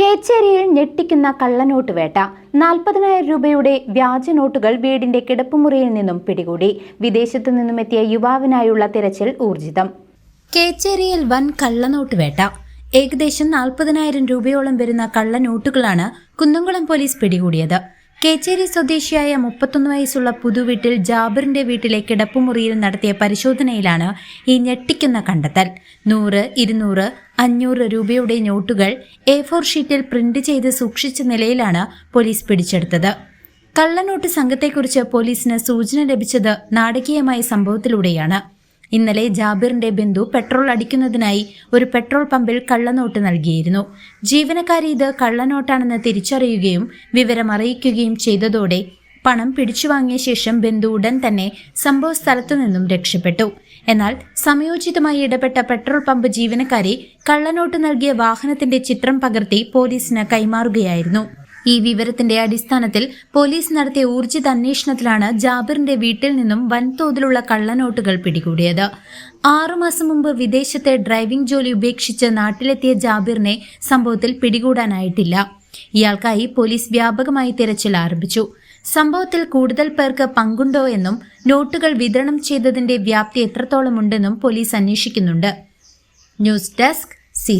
കേച്ചേരിയിൽ ഞെട്ടിക്കുന്ന കള്ളനോട്ട് വേട്ട. നാൽപ്പതിനായിരം രൂപയുടെ വ്യാജ നോട്ടുകൾ വീടിന്റെ കിടപ്പുമുറിയിൽ നിന്നും പിടികൂടി. വിദേശത്തു നിന്നും എത്തിയ യുവാവിനായുള്ള തിരച്ചിൽ ഊർജിതം. കേച്ചേരിയിൽ വൻ കള്ളനോട്ട് വേട്ട. ഏകദേശം നാൽപ്പതിനായിരം രൂപയോളം വരുന്ന കള്ളനോട്ടുകളാണ് കുന്നംകുളം പോലീസ് പിടികൂടിയത്. കേച്ചേരി സ്വദേശിയായ മുപ്പത്തൊന്ന് വയസ്സുള്ള പുതുവീട്ടിൽ ജാബിറിന്റെ വീട്ടിലെ കിടപ്പുമുറിയിൽ നടത്തിയ പരിശോധനയിലാണ് ഈ ഞെട്ടിക്കുന്ന കണ്ടെത്തൽ. നൂറ് ഇരുന്നൂറ് അഞ്ഞൂറ് രൂപയുടെ നോട്ടുകൾ എ ഫോർ ഷീറ്റിൽ പ്രിന്റ് ചെയ്ത് സൂക്ഷിച്ച നിലയിലാണ് പോലീസ് പിടിച്ചെടുത്തത്. കള്ളനോട്ട് സംഘത്തെക്കുറിച്ച് പോലീസിന് സൂചന ലഭിച്ചത് നാടകീയമായ സംഭവത്തിലൂടെയാണ്. ഇന്നലെ ജാബിറിന്റെ ബന്ധു പെട്രോൾ അടിക്കുന്നതിനായി ഒരു പെട്രോൾ പമ്പിൽ കള്ളനോട്ട് നൽകിയിരുന്നു. ജീവനക്കാരി ഇത് കള്ളനോട്ടാണെന്ന് തിരിച്ചറിയുകയും വിവരം അറിയിക്കുകയും ചെയ്തതോടെ പണം പിടിച്ചുവാങ്ങിയ ശേഷം ബന്ധു ഉടൻ തന്നെ സംഭവ സ്ഥലത്തു നിന്നും രക്ഷപ്പെട്ടു. എന്നാൽ സമയോചിതമായി ഇടപെട്ട പെട്രോൾ പമ്പ് ജീവനക്കാരി കള്ളനോട്ട് നൽകിയ വാഹനത്തിന്റെ ചിത്രം പകർത്തി പോലീസിന് കൈമാറുകയായിരുന്നു. ഈ വിവരത്തിന്റെ അടിസ്ഥാനത്തിൽ പോലീസ് നടത്തിയ ഊർജിത അന്വേഷണത്തിലാണ് ജാബിറിന്റെ വീട്ടിൽ നിന്നും വൻതോതിലുള്ള കള്ളനോട്ടുകൾ പിടികൂടിയത്. ആറുമാസം മുമ്പ് വിദേശത്തെ ഡ്രൈവിംഗ് ജോലി ഉപേക്ഷിച്ച് നാട്ടിലെത്തിയ ജാബിറിനെ സംഭവത്തിൽ പിടികൂടാനായിട്ടില്ല. ഇയാൾക്കായി പോലീസ് വ്യാപകമായി തിരച്ചിൽ ആരംഭിച്ചു. സംഭവത്തിൽ കൂടുതൽ പേർക്ക് പങ്കുണ്ടോ എന്നും നോട്ടുകൾ വിതരണം ചെയ്തതിന്റെ വ്യാപ്തി എത്രത്തോളം ഉണ്ടെന്നും പോലീസ് അന്വേഷിക്കുന്നുണ്ട്. News desk C